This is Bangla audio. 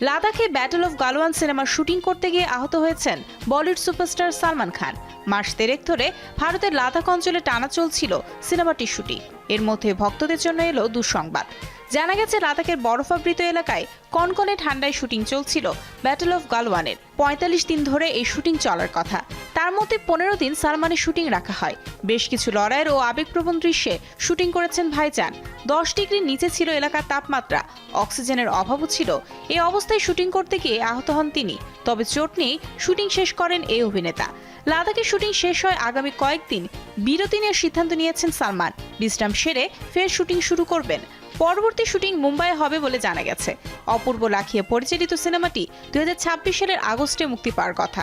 লাদাখে ব্যাটল অফ গালওয়ান সিনেমার শুটিং করতে গিয়ে আহত হয়েছেন বলিউড সুপারস্টার সালমান খান। মাস তেরেক ধরে ভারতের লাদাখ অঞ্চলে টানা চলছিল সিনেমাটির শুটিং এর মধ্যে ভক্তদের জন্য এলো দুঃসংবাদ। জানা গেছে, লাদাখের বরফাবৃত এলাকায় কনকনে ঠান্ডায় শুটিং চলছিল ব্যাটল অফ গালওয়ানের পঁয়তাল্লিশ দিন ধরে এই শুটিং চলার কথা। তার মধ্যে পনেরো দিন সালমানের শুটিং রাখা হয়। বেশ কিছু লড়াইয়ের ও আবেগপ্রবণ দৃশ্যে শুটিং করেছেন ভাইজান। দশ ডিগ্রির নিচে ছিল এলাকার তাপমাত্রা। অক্সিজেনের অভাবও ছিল। এই অবস্থায় শুটিং করতে গিয়ে আহত হন তিনি। তবে চোট নিয়েই শুটিং শেষ করেন এই অভিনেতা। লাদাখের শুটিং শেষ হয় আগামী কয়েকদিন। বিরতি নেওয়ার সিদ্ধান্ত নিয়েছেন সালমান। বিশ্রাম সেরে ফের শুটিং শুরু করবেন। পরবর্তী শুটিং মুম্বাই হবে বলে জানা গেছে। অপূর্ব লাখিয়া পরিচালিত সিনেমাটি দুই হাজার ছাব্বিশ সালের আগস্টে মুক্তি পাওয়ার কথা।